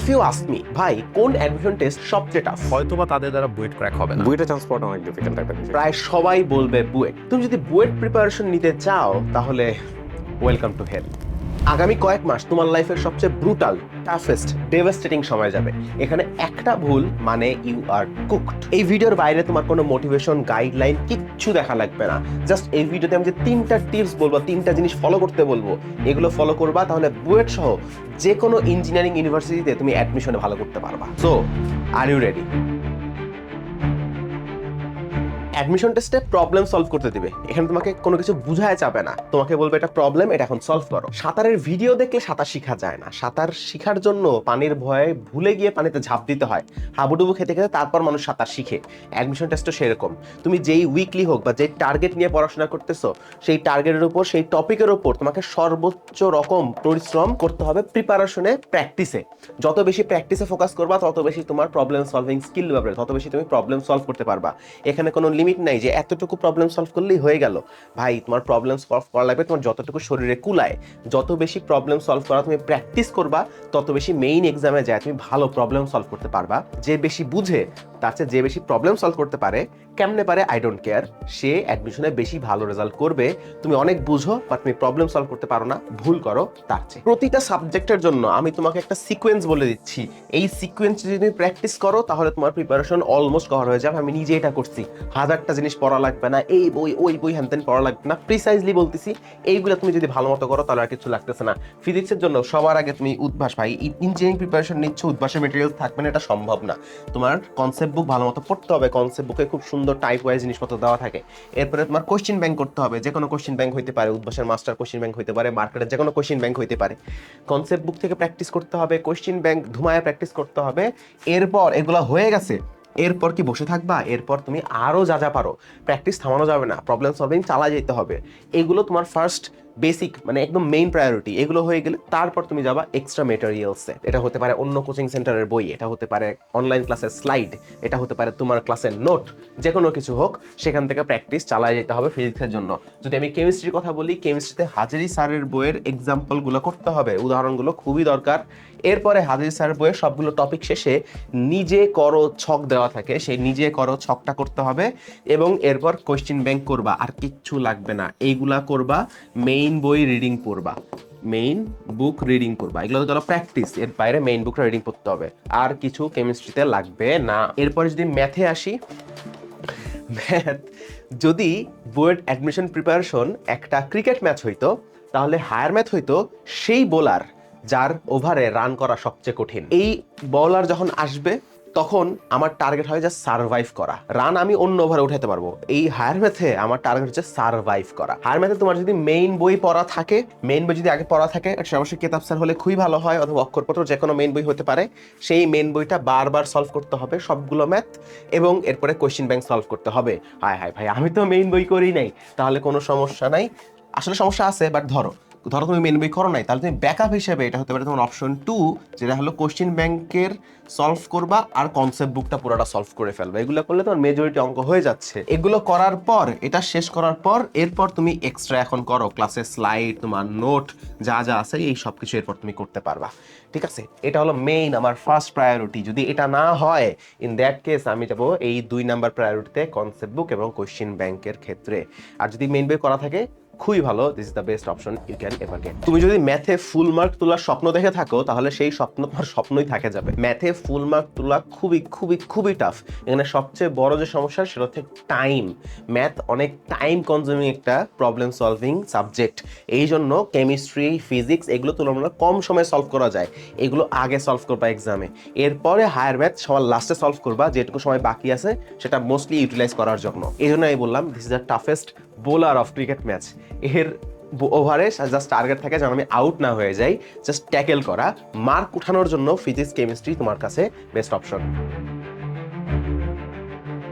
If you ask me ভাই কোন admission test সবচেয়ে টাফ হয়তো বা তাদের দ্বারা বুয়েট ক্র্যাক হবে না। বুয়েটে চান্স পাওয়াটা অনেক ডিফিকাল্ট একটা বিষয়। প্রায় সবাই বলবে বুয়েট। তুমি যদি বুয়েট প্রিপারেশন নিতে চাও তাহলে ওয়েলকাম টু হেল আগামী কয়েক মাস তোমার লাইফের সবচেয়ে ব্রুটাল টাফেস্ট ডেভাস্টেটিং সময় যাবে। এখানে একটা ভুল মানে ইউ আর কুকড এই ভিডিওর বাইরে তোমার কোনো মোটিভেশন গাইডলাইন কিচ্ছু দেখা লাগবে না। জাস্ট এই ভিডিওতে আমি যে তিনটা টিপস বলব, তিনটা জিনিস ফলো করতে বলব, এগুলো ফলো করবা, তাহলে বুয়েট সহ যে কোনো ইঞ্জিনিয়ারিং ইউনিভার্সিটিতে তুমি অ্যাডমিশনে ভালো করতে পারবা। So are you ready admission টেস্টে প্রবলেম সলভ করতে দিবে। এখানে তোমাকে কোনো কিছু বুঝায় যাবে না। তোমাকে বলবে এটা প্রবলেম এটা এখন সলভ করো। সাঁতারের ভিডিও দেখলে সাঁতার শেখা যায় না। সাঁতার শেখার জন্য পানির ভয়ে ভুলে গিয়ে পানিতে ঝাঁপ দিতে হয়। হাবুডুবু খেতে খেতে তারপর মানুষ সাঁতার শিখে। অ্যাডমিশন টেস্টও সেরকম। তুমি যেই উইকলি হোক বা যেই টার্গেট নিয়ে পড়াশোনা করতেছো, সেই টার্গেটের উপর, সেই টপিকের উপর তোমাকে সর্বোচ্চ রকম পরিশ্রম করতে হবে প্রিপারেশনে প্র্যাকটিসে যত বেশি প্র্যাকটিসে ফোকাস করবা, তত বেশি তোমার প্রবলেম সলভিং স্কিল বাড়বে। তত বেশি তুমি প্রবলেম সলভ করতে পারবা। এখানে কোনো লিমিট নাই যে এতটুকু প্রবলেম সলভ করলেই হয়ে গেল। ভাই, তোমার প্রবলেম সলভ করা লাগবে, তোমার যতটুকু শরীরে কুলায়, যত বেশি প্রবলেম সলভ করা তুমি প্র্যাকটিস করবা, তত বেশি মেইন এক্সামে যায় তুমি ভালো প্রবলেম সলভ করতে পারবা। যে বেশি বুঝে, তার চেয়ে যে বেশি প্রবলেম সলভ করতে পারে, কেমনে পারে? আই ডোন্ট কেয়ার সে অ্যাডমিশনে বেশি ভালো রেজাল্ট করবে। তুমি অনেক বুঝো বাট তুমি প্রবলেম সলভ করতে পারো না, ভুল করো তার চেয়ে। প্রতিটা সাবজেক্টের জন্য আমি তোমাকে একটা সিকোয়েন্স বলে দিচ্ছি। এই সিকোয়েন্স যদি তুমি প্র্যাকটিস করো, তাহলে তোমার প্রিপারেশন অলমোস্ট কভার হয়ে যাবে। আমি নিজে এটা করছি। হাজারটা জিনিস পড়া লাগবে না, এই বই, ওই বই হ্যান পড়া লাগবে না। প্রিসাইজলি বলতেছি, এইগুলো তুমি যদি ভালো মতো করো, তাহলে আর কিছু লাগতেছে না। ফিজিক্সের জন্য সবার আগে তুমি উদ্ভাস ভাই ইঞ্জিনিয়ারিং প্রিপারেশন নিচ্ছ, উদ্ভাসের মেটেরিয়াল থাকবে না, এটা সম্ভব না। তোমার কনসেপ্ট বুক ভালো মতো পড়তে হবে কনসেপ্ট বুকে খুব সুন্দর টাইপ ওয়াইজ জিনিসপত্র দেওয়া থাকে। এরপরে তোমার কোশ্চেন ব্যাংক করতে হবে যে কোনো কোশ্চেন ব্যাংক হইতে পারে, উদ্ভাসের মাস্টার কোশ্চেন ব্যাংক হইতে পারে মার্কেটের যে কোনো কোশ্চেন ব্যাংক হইতে পারে। কনসেপ্ট বুক থেকে প্র্যাকটিস করতে হবে কোশ্চেন ব্যাংক ধুমায় প্র্যাকটিস করতে হবে। এরপর এগুলো হয়ে গেছে এরপর কি বসে থাকবা? এরপর তুমি আরও যা যা পারো। প্র্যাকটিস থামানো যাবে না। প্রবলেম সলভিং চালা যেতে হবে। এগুলো তোমার ফার্স্ট বেসিক মানে একদম মেইন প্রায়োরিটি এগুলো হয়ে গেলে তারপর তুমি যাবা এক্সট্রা মেটেরিয়ালসে এটা হতে পারে অন্য কোচিং সেন্টারের বই, এটা হতে পারে অনলাইন ক্লাসের স্লাইড এটা হতে পারে তোমার ক্লাসের নোট যে কোনো কিছু হোক, সেখান থেকে প্র্যাকটিস চালায় যেতে হবে ফিজিক্সের জন্য। যদি আমি কেমিস্ট্রির কথা বলি কেমিস্ট্রিতে হাজারি স্যারের বইয়ের এক্সাম্পলগুলো করতে হবে, উদাহরণগুলো খুবই দরকার। এরপরে হাজারি স্যারের বইয়ের সবগুলো টপিক শেষে নিজে করো ছক দেওয়া থাকে, সেই নিজে করো ছকটা করতে হবে এবং এরপর কোয়েশ্চেন ব্যাংক করবা, আর কিচ্ছু লাগবে না। এইগুলা করবা মেইন বই রিডিং পড়বা। মেইন বুক রিডিং করবা এগুলো তো গেল প্র্যাকটিস এর বাইরে মেইন বুকটা রিডিং করতে হবে। আর কিছু কেমিস্ট্রিতে লাগবে না। এরপরে যদি ম্যাথে আসি ম্যাথ যদি বোর্ড অ্যাডমিশন প্রিপারেশন একটা ক্রিকেট ম্যাচ হইতো, তাহলে হায়ার ম্যাথ হইতো সেই বোলার যার ওভারে রান করা সবচেয়ে কঠিন। এই বোলার যখন আসবে তখন আমার টার্গেট হয় যে সার্ভাইভ করা। রান আমি অন্য ওভারে উঠাতে পারব। এই হায়ার ম্যাথে আমার টার্গেট হচ্ছে সার্ভাইভ করা। হায়ার ম্যাথে তোমার যদি মেইন বই পড়া থাকে মেইন বই যদি আগে পড়া থাকে অবশ্যই কেতাব স্যার হলে খুবই ভালো হয় অথবা অক্ষরপত্র যে কোনো মেইন বই হতে পারে। সেই মেইন বইটা বারবার সলভ করতে হবে সবগুলো ম্যাথ এবং এরপরে কোয়েশ্চেন ব্যাংক সলভ করতে হবে। হায় হায়, ভাই, আমি তো মেইন বই করি নাই। তাহলে কোনো সমস্যা নাই। আসলে সমস্যা আছে বাট ধরো। ধরো তুমি মেন বই করো নাই, তাহলে তুমি ব্যাকআপ হিসেবে এটা হতে পারে তোমার অপশন টু যেটা হলো কোশ্চেন ব্যাংকের সলভ করবা আর কনসেপ্ট বুকটা পুরোটা সলভ করে ফেলবে। এগুলো করলে তোমার মেজরিটি অঙ্ক হয়ে যাচ্ছে। এগুলো করার পর, এটা শেষ করার পর, এরপর তুমি এক্সট্রা এখন করো ক্লাসে স্লাইড তোমার নোট যা যা আছে, এই সব কিছু এরপর তুমি করতে পারবা। ঠিক আছে? এটা হলো মেইন আমার ফার্স্ট প্রায়োরিটি যদি এটা না হয় ইন দ্যাট কেস আমি যাব এই দুই নাম্বার প্রায়োরিটিতে কনসেপ্ট বুক এবং কোশ্চেন ব্যাংকের ক্ষেত্রে। আর যদি মেইন বই করা থাকে খুবই ভালো this is the best option you can ever get তুমি যদি ম্যাথে ফুল মার্ক তোলার স্বপ্ন দেখে থাকো, তাহলে সেই স্বপ্ন তোমার স্বপ্নই থাকে যাবে। ম্যাথে ফুল মার্ক তোলা খুবই খুবই খুবই টাফ এখানে সবচেয়ে বড় যে সমস্যা, সেটা হচ্ছে টাইম ম্যাথ অনেক টাইম কনজিউমিং একটা প্রবলেম সলভিং সাবজেক্ট এই জন্য কেমিস্ট্রি ফিজিক্স এগুলো তুলনামূলক কম সময়ে সলভ করা যায়। এগুলো আগে সলভ করবা এক্সামে এরপরে হায়ার ম্যাথ সবার লাস্টে সলভ করবা, যেটুকু সময় বাকি আছে, সেটা মোস্টলি ইউটিলাইজ করার জন্য। এই জন্য আমি বললাম this is the toughest bowler of cricket match এর ওভারে জাস্ট টার্গেট থাকে যেন আমি আউট না হয়ে যাই জাস্ট ট্যাকেল করা মার্ক উঠানোর জন্য ফিজিক্স কেমিস্ট্রি তোমার কাছে best option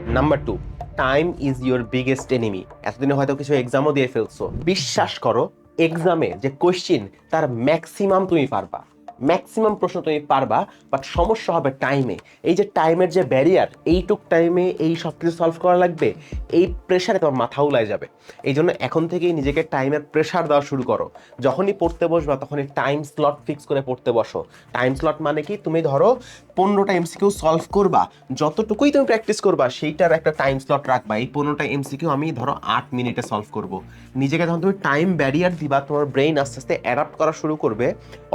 number two time is your biggest enemy এতদিনে হয়তো কিছু এক্সামও দিয়ে ফেলছো। বিশ্বাস করো এক্সামে যে কোশ্চিন তার ম্যাক্সিমাম তুমি পারবা। ম্যাক্সিমাম প্রশ্ন তুমি পারবা বাট সমস্যা হবে টাইমে এই যে টাইমের যে ব্যারিয়ার এইটুক টাইমে এই সব কিছু সলভ করা লাগবে, এই প্রেশারে তোমার মাথা উলাই যাবে। এই জন্য এখন থেকেই নিজেকে টাইমের প্রেশার দেওয়া শুরু করো। যখনই পড়তে বসবা, তখনই টাইম স্লট ফিক্স করে পড়তে বসো। টাইম স্লট মানে কি? তুমি ধরো পনেরোটা এমসিকিউ সলভ করবা। যতটুকুই তুমি প্র্যাকটিস করবা, সেইটার একটা টাইম স্লট রাখবা। এই পনেরোটা এমসিকিউ আমি ধরো আট মিনিটে সলভ করব। নিজেকে যখন তুমি টাইম ব্যারিয়ার দিবা, তোমার ব্রেইন আস্তে আস্তে অ্যাডাপ্ট করা শুরু করবে,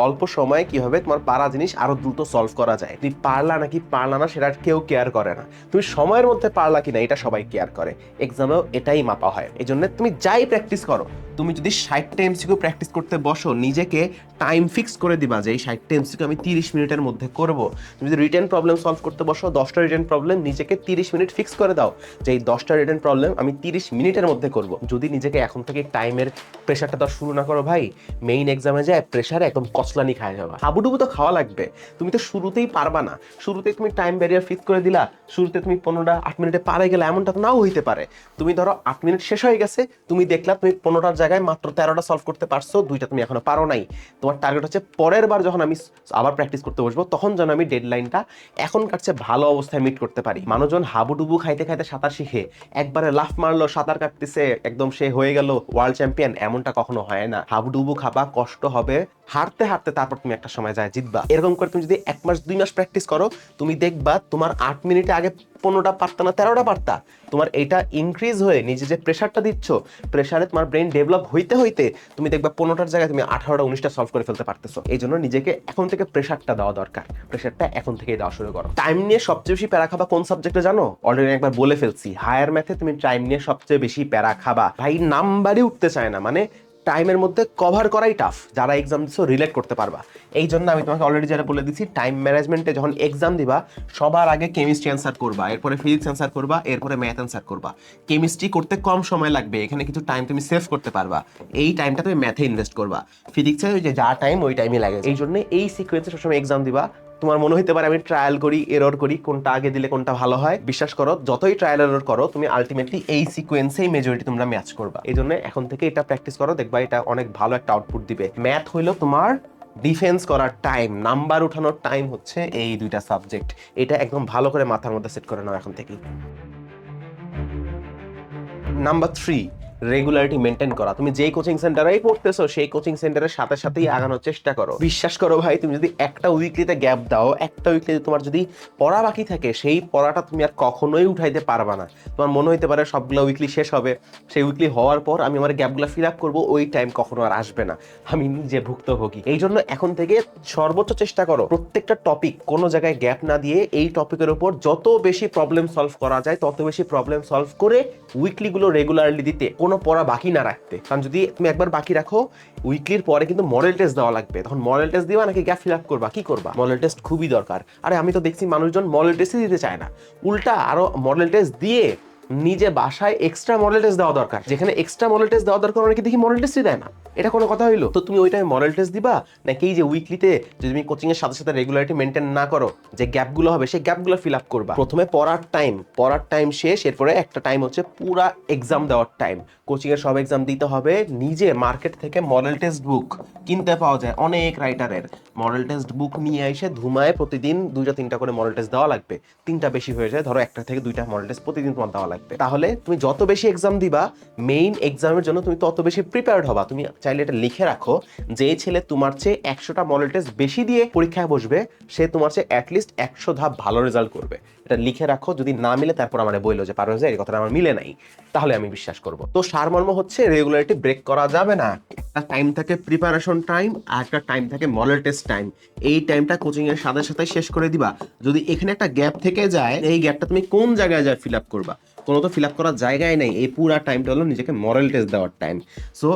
অল্প সময়ে কি হবে? তোমার পারা জিনিস আরও দ্রুত সলভ করা যায়। তুমি পারলা নাকি পারলা না সেটা কেউ কেয়ার করে না। তুমি সময়ের মধ্যে পারলা কিনা এটা সবাই কেয়ার করে। এক্সামেও এটাই মাপা হয়। এই তুমি যাই প্র্যাকটিস করো তুমি যদি ষাটটা এমসিকিউ প্র্যাকটিস করতে বসো, নিজেকে টাইম ফিক্স করে দিবা যে এই ষাটটা এমসিকিউ আমি তিরিশ মিনিটের মধ্যে করব। তুমি যদি রিটার্ন প্রবলেম সলভ করতে বসো, দশটা রিটার্ন প্রবলেম নিজেকে তিরিশ মিনিট ফিক্স করে দাও যে এই দশটা রিটার্ন প্রবলেম আমি তিরিশ মিনিটের মধ্যে করব। যদি নিজেকে এখন থেকে টাইমের প্রেশারটা দেওয়া শুরু না করো ভাই মেইন এক্সামে যায় প্রেশারে একদম কচলানি খায় যাবা। হাবুডুবু তো খাওয়া লাগবে, তুমি তো শুরুতেই পারবা না। শুরুতেই তুমি টাইম ব্যারিয়ার ফিক্স করে দিলা, শুরুতে তুমি পনেরোটা আট মিনিটে পারে গেলে এমনটা তো নাও হইতে পারে। তুমি ধরো আট মিনিট শেষ হয়ে গেছে, তুমি দেখলা তুমি জায়গায় মাত্র তেরোটা সলভ করতে পারছ, দুইটা তুমি এখনও পারো নাই। তোমার টার্গেট হচ্ছে পরের বার যখন আমি আবার প্র্যাকটিস করতে বসবো, তখন যেন আমি ডেডলাইনটা এখনকার চেয়ে ভালো অবস্থায় মিট করতে পারি। মানুষজন হাবুডুবু খাইতে খাইতে সাঁতার শিখে, একবারে লাফ মারলো, সাঁতার কাটতেছে, একদম সে হয়ে গেল ওয়ার্ল্ড চ্যাম্পিয়ন এমনটা কখনো হয় না। হাবুডুবু খাবা, কষ্ট হবে হারতে হারতে তারপর তুমি একটা সময় যায় জিতবা। এরকম করে তুমি যদি এক মাস, দুই মাস প্র্যাকটিস করো, তুমি দেখবা তোমার আট মিনিটে আগে পনেরোটা পারতা না, তেরোটা পারতা। তোমার এটা ইনক্রিজ হয়ে নিজে যে প্রেশারটা দিচ্ছ প্রেশারে তোমার ব্রেন ডেভেলপ হইতে হইতে তুমি দেখবা পনেরোটার জায়গায় তুমি আঠারোটা, উনিশটা সলভ করে ফেলতে পারতেছো। এই জন্য নিজেকে এখন থেকে প্রেশারটা দেওয়া দরকার। প্রেশারটা এখন থেকেই দেওয়া শুরু করো। টাইম নিয়ে সবচেয়ে বেশি প্যারা খাবা কোন সাবজেক্টে জানো? অলরেডি একবার বলে ফেলছি হায়ার ম্যাথে তুমি টাইম নিয়ে সবচেয়ে বেশি প্যারা খাবা। ভাই নাম্বারই উঠতে চায় না মানে টাইমের মধ্যে কভার করাই টাফ যারা এক্সাম দিচ্ছ রিলেট করতে পারবা। এই জন্য আমি তোমাকে অলরেডি যেটা বলে দিচ্ছি টাইম ম্যানেজমেন্টে যখন এক্সাম দিবা, সবার আগে কেমিস্ট্রি অ্যান্সার করবা, এরপরে ফিজিক্স অ্যান্সার করবা, এরপরে ম্যাথ অ্যান্সার করবা। কেমিস্ট্রি করতে কম সময় লাগবে, এখানে কিছু টাইম তুমি সেভ করতে পারবা। এই টাইমটা তুমি ম্যাথে ইনভেস্ট করবা। ফিজিক্সে যে যা টাইম ওই টাইমই লাগে। এই জন্য এই সিকোয়েন্সে সবসময় এক্সাম দিবা। তোমার মনে হতে পারে আমি ট্রায়াল করি এরর করি, কোনটা আগে দিলে কোনটা ভালো হয়। বিশ্বাস করো, যতই ট্রায়াল এরর করো, তুমি আলটিমেটলি এই সিকোয়েন্সেই মেজরিটি তোমরা ম্যাচ করবা। এই জন্য এখন থেকে এটা প্র্যাকটিস করো, দেখবা এটা অনেক ভালো একটা আউটপুট দিবে। ম্যাথ হইল তোমার ডিফেন্স করার টাইম নাম্বার উঠানোর টাইম হচ্ছে এই দুইটা সাবজেক্ট এটা একদম ভালো করে মাথার মধ্যে সেট করে নাও এখন থেকেই। নাম্বার থ্রি রেগুলারিটি মেনটেন করা। তুমি যেই কোচিং সেন্টারেই পড়তেছো, সেই কোচিং সেন্টারের সাথে সাথেই আগানোর চেষ্টা করো। বিশ্বাস করো ভাই, তুমি যদি একটা উইকলিতে গ্যাপ দাও, একটা উইকলিতে তোমার যদি পড়া বাকি থাকে, সেই পড়াটা তুমি আর কখনোই উঠাইতে পারবা না। তোমার মনে হইতে পারে সবগুলো উইকলি শেষ হবে। সেই উইকলি হওয়ার পর আমি আমার গ্যাপগুলো ফিল আপ করব, ওই টাইম কখনো আর আসবে না। আমি নিজে ভুক্তভোগী। এই জন্য এখন থেকে সর্বোচ্চ চেষ্টা করো, প্রত্যেকটা টপিক কোনো জায়গায় গ্যাপ না দিয়ে এই টপিকের উপর যত বেশি প্রবলেম সলভ করা যায়, তত বেশি প্রবলেম সলভ করে উইকলিগুলো রেগুলারলি দিতে, কোনো পড়া বাকি না রাখতে। কারণ যদি তুমি একবার বাকি রাখো উইকলির পরে কিন্তু মডেল টেস্ট দেওয়া লাগবে। তখন মডেল টেস্ট দিবা নাকি গ্যাপ ফিল আপ করবা? কি করবা? মডেল টেস্ট খুবই দরকার। আরে, আমি তো দেখছি মানুষজন মডেল টেস্টই দিতে চায় না। উল্টা আরও মডেল টেস্ট দিয়ে নিজে বাসায় এক্সট্রা মডেল টেস্ট দেওয়া দরকার। যেখানে এক্সট্রা মডেল টেস্ট দেওয়া দরকার, অনেকে দেখি মডেল টেস্টই দেয় না। এটা কোনো কথা হইল? তো তুমি ওই টাইমে মডেল টেস্ট দিবা? নাকি এই যে উইকলিতে যদি তুমি কোচিং এর সাথে সাথে রেগুলারিটি মেনটেন না করো, যে গ্যাপগুলো হবে, সেই গ্যাপগুলো ফিল আপ করবা। প্রথমে পড়ার টাইম পড়ার টাইম শেষ, এরপরে একটা টাইম হচ্ছে পুরা এক্সাম দেওয়ার টাইম কোচিং এর সব এক্সাম দিতে হবে, নিজে মার্কেট থেকে মডেল টেস্ট বুক কিনতে পাওয়া যায় অনেক রাইটারের মডেল টেস্ট বুক নিয়ে এসে ধুমায় প্রতিদিন দুইটা, তিনটা করে মডেল টেস্ট দেওয়া লাগবে। তিনটা বেশি হয়ে যায়, ধরো একটা থেকে দুইটা মডেল টেস্ট প্রতিদিন তোমার দেওয়া লাগবে। তাহলে তুমি যত বেশি এক্সাম দিবা মেইন এক্সামের জন্য তুমি তত বেশি প্রিপেয়ার্ড হবা। তুমি চাইলে এটা লিখে রাখো যে ছেলে তোমার চেয়ে একশোটা মডেল টেস্ট বেশি দিয়ে পরীক্ষায় বসবে, সে তোমার চেয়ে অ্যাটলিস্ট একশো ধাপ ভালো রেজাল্ট করবে। এটা লিখে রাখো, যদি না মিলে তারপর আমার বলল যে পারো এই কথাটা আমার মিলে নাই। তাহলে আমি বিশ্বাস করব। তো সারমর্ম হচ্ছে রেগুলারিটি ব্রেক করা যাবে না। একটা টাইম থাকে প্রিপারেশন টাইম আর একটা টাইম থাকে মডেল টেস্ট টাইম এই টাইমটা কোচিং এর সাথে সাথে শেষ করে দিবা। যদি এখানে একটা গ্যাপ থেকে যায়, এই গ্যাপটা তুমি কোন জায়গায় যায় ফিল আপ করবা? কোনো তো ফিল আপ করার জায়গায় নেই। এই পুরা টাইমটা হলো নিজেকে মডেল টেস্ট দেওয়ার টাইম সো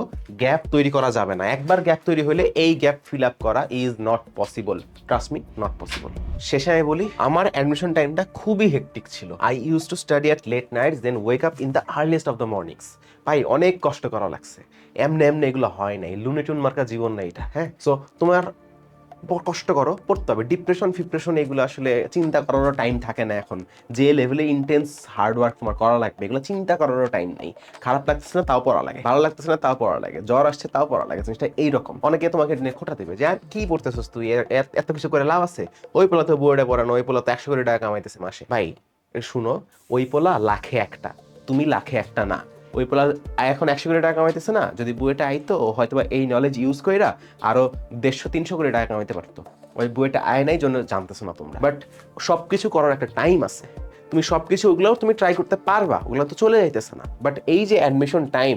গ্যাপ তৈরি করা যাবে না। একবার গ্যাপ তৈরি হলে এই গ্যাপ ফিল আপ করা is not possible trust me not possible শেষে আমি বলি, আমার অ্যাডমিশন টাইমটা খুবই হেকটিক ছিল। I use to study at late nights then wake up in the earliest of the mornings ভাই, অনেক কষ্ট করা লাগছে। এমনি এমনি এগুলো হয় নাই। লুনেটুন মার্কা জীবন না এটা হ্যাঁ? সো তোমার কষ্ট করো, পড়তে হবে। ডিপ্রেশন ফিপ্রেশন এগুলো আসলে চিন্তা করারও টাইম থাকে না এখন। যে লেভেলে ইন্টেন্স হার্ড ওয়ার্ক তোমার করা লাগবে, এগুলো চিন্তা করারও টাইম নেই। খারাপ লাগতেছে না, তাও পড়া লাগে। ভালো লাগতেছে না, তাও পড়া লাগে। জ্বর আসছে, তাও পড়া লাগে। জিনিসটা এইরকম। অনেকে তোমাকে নিয়ে খোটা দেবে যে, আর কি পড়তেছিস তুই? এত কিছু করে লাভ আছে? ওই পোলা তো বোর্ডে পড়ানো, ওই পোলা তো একশো কোটি টাকা কামাইতেছে মাসে। ভাই শুনো, ওই পোলা লাখে একটা। তুমি লাখে একটা না। ওই পোলা এখন একশো কোটি টাকা কামাইতেছে না, যদি বুয়েটা আইতো হয়তো বা এই নলেজ ইউজ কইরা আরও দেড়শো, তিনশো কোটি টাকা কামাইতে পারতো। ওই বুয়েটা আয় নাই জন্য জানতেছো না তোমরা। বাট সব কিছু করার একটা টাইম আছে। তুমি সব কিছু ওগুলোও তুমি ট্রাই করতে পারবা, ওগুলো তো চলে যাইতেছে না। বাট এই যে অ্যাডমিশন টাইম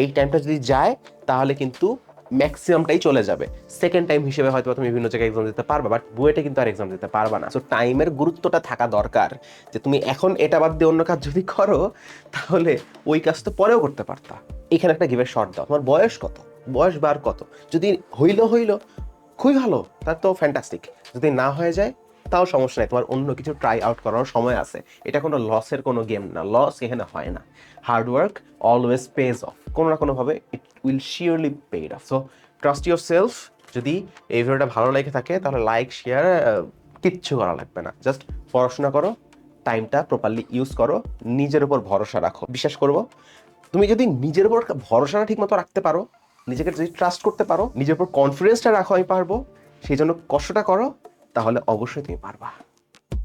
এই টাইমটা যদি যায়, তাহলে কিন্তু ম্যাক্সিমামটাই চলে যাবে। সেকেন্ড টাইম হিসেবে হয়তো তুমি বিভিন্ন জায়গায় এক্সাম দিতে পারবে বাট বুয়েটে কিন্তু আর এক্সাম দিতে পারবে না। সো টাইমের গুরুত্বটা থাকা দরকার, যে তুমি এখন এটা বাদ দিয়ে অন্য কাজ যদি করো, তাহলে ওই কাজ তো পরেও করতে পারতা। এখানে একটা গিভের শর্ট দাও। তোমার বয়স কত? বয়স বার কত? যদি হইল হইল, খুবই ভালো, তার তো ফ্যান্টাস্টিক যদি না হয়ে যায় তাও সমস্যা নেই, তোমার অন্য কিছু ট্রাই আউট করার সময় আছে। এটা কোনো লসের কোনো গেম না লস এখানে হয় না। Hard work always pays off কোনো না কোনোভাবে it will surely paid off so trust yourself যদি এই ভিডিওটা ভালো লেগে থাকে, তাহলে লাইক শেয়ার কিচ্ছু করা লাগবে না। জাস্ট পড়াশোনা করো টাইমটা প্রপারলি ইউজ করো, নিজের উপর ভরসা রাখো। বিশ্বাস করব, তুমি যদি নিজের উপর ভরসাটা ঠিক মতো রাখতে পারো, নিজেকে যদি ট্রাস্ট করতে পারো, নিজের উপর কনফিডেন্সটা রাখো আমি পারব, সেই জন্য কষ্টটা করো তাহলে অবশ্যই তুমি পারবা।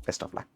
Best of luck